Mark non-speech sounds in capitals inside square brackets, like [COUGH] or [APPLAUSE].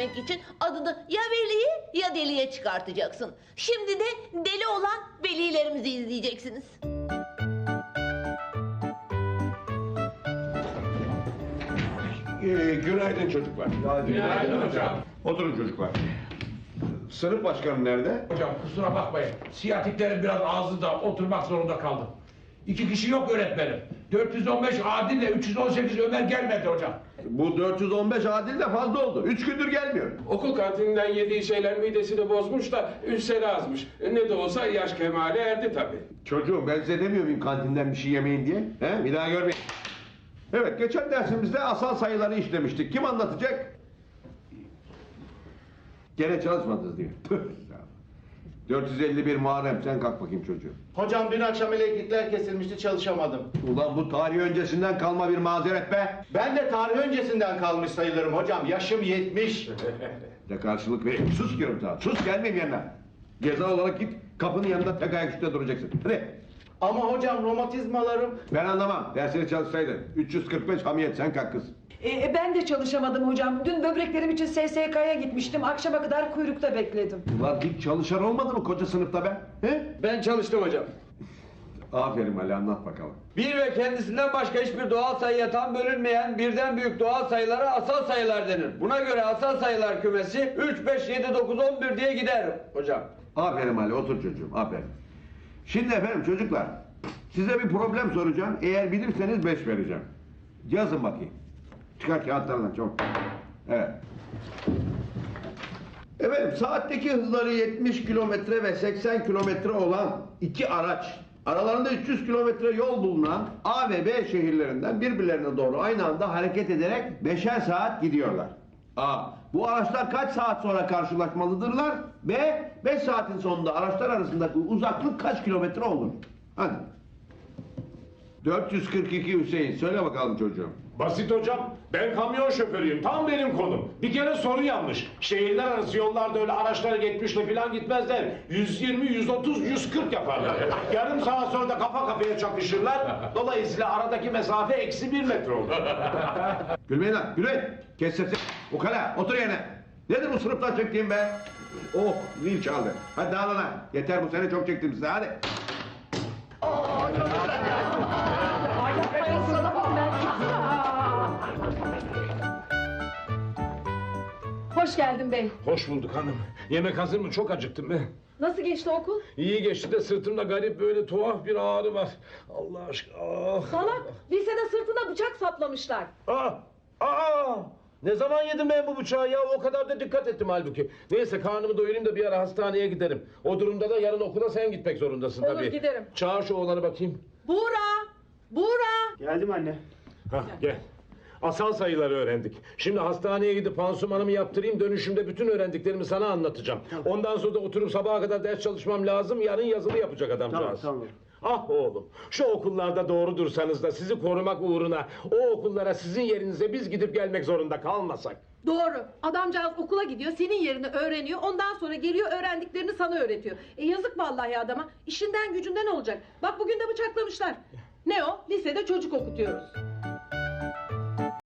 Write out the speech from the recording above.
etmek için adını ya veliye ya deliye çıkartacaksın. Şimdi de deli olan velilerimizi izleyeceksiniz. Ee, günaydın çocuklar. Günaydın hocam. Oturun çocuklar. Sınıf başkanı nerede? Hocam kusura bakmayın. Siyatiklerin biraz ağzında oturmak zorunda kaldım. İki kişi yok öğretmenim. 415 Adil ile 318 Ömer gelmedi hocam. Bu 415 adil de fazla oldu. Üç gündür gelmiyor. Okul kantininden yediği şeyler midesini bozmuş da ülseri azmış. Ne de olsa yaş kemale erdi tabii. Çocuğum ben size demiyor muyum kantinden bir şey yemeyin diye? He? Bir daha görmeyin. Evet geçen dersimizde asal sayıları işlemiştik. Kim anlatacak? Gene çalışmadınız diyor. [LAUGHS] Tüh. 451 Muharrem sen kalk bakayım çocuğum. Hocam dün akşam elektrikler kesilmişti çalışamadım. Ulan bu tarih öncesinden kalma bir mazeret be. Ben de tarih öncesinden kalmış sayılırım hocam. Yaşım 70. [LAUGHS] De karşılık vereyim. Sus diyorum sana. Sus gelmeyeyim yanına. Ceza olarak git kapının yanında tek ayak üstte duracaksın. Hadi. Ama hocam romatizmalarım... Ben anlamam. Dersini çalışsaydın. 345 hamiyet sen kalk kız. Ee, ben de çalışamadım hocam. Dün böbreklerim için SSK'ya gitmiştim. Akşama kadar kuyrukta bekledim. Ulan hiç çalışan olmadı mı koca sınıfta be? He? Ben çalıştım hocam. Aferin Ali anlat bakalım. Bir ve kendisinden başka hiçbir doğal sayıya tam bölünmeyen birden büyük doğal sayılara asal sayılar denir. Buna göre asal sayılar kümesi 3, 5, 7, 9, 11 diye gider hocam. Aferin Ali otur çocuğum aferin. Şimdi efendim çocuklar size bir problem soracağım. Eğer bilirseniz 5 vereceğim. Yazın bakayım. Çıkar kağıtlarından çabuk. Evet. Efendim saatteki hızları 70 kilometre ve 80 kilometre olan iki araç aralarında 300 kilometre yol bulunan A ve B şehirlerinden birbirlerine doğru aynı anda hareket ederek beşer saat gidiyorlar. A. Bu araçlar kaç saat sonra karşılaşmalıdırlar? B. 5 saatin sonunda araçlar arasındaki uzaklık kaç kilometre olur? Hadi. 442 Hüseyin. Söyle bakalım çocuğum. Basit hocam. Ben kamyon şoförüyüm. Tam benim konum. Bir kere soru yanlış. Şehirler arası yollarda öyle araçlar 70'le falan gitmezler. 120, 130, 140 yaparlar. Yarım saat sonra da kafa kafaya çakışırlar. Dolayısıyla aradaki mesafe eksi bir metre olur. [LAUGHS] Gülmeyin lan, gülmeyin. Kes sesi. Ukala, otur yerine. Nedir bu sınıftan çektiğim be? Oh, zil çaldı. Hadi dağılın. Yeter bu sene çok çektim size, hadi. Hoş geldin bey. Hoş bulduk hanım. Yemek hazır mı? Çok acıktım be. Nasıl geçti okul? İyi geçti de sırtımda garip böyle tuhaf bir ağrı var. Allah aşkına. Ah. Salak, lisede sırtına bıçak saplamışlar. Aa! Aa! Ne zaman yedim ben bu bıçağı ya? O kadar da dikkat ettim halbuki. Neyse karnımı doyurayım da bir ara hastaneye giderim. O durumda da yarın okula sen gitmek zorundasın Olur, tabii. giderim. Çağır şu oğlanı bakayım. Buğra! Buğra! Geldim anne. Hah gel. Asal sayıları öğrendik. Şimdi hastaneye gidip pansumanımı yaptırayım. Dönüşümde bütün öğrendiklerimi sana anlatacağım. Ondan sonra da oturup sabaha kadar ders çalışmam lazım. Yarın yazılı yapacak adamcağız. Tamam, tamam. Ah oğlum, şu okullarda doğru dursanız da sizi korumak uğruna o okullara sizin yerinize biz gidip gelmek zorunda kalmasak. Doğru. Adamcağız okula gidiyor, senin yerini öğreniyor. Ondan sonra geliyor öğrendiklerini sana öğretiyor. E yazık vallahi adama. İşinden gücünden olacak. Bak bugün de bıçaklamışlar. Ne o? Lisede çocuk okutuyoruz.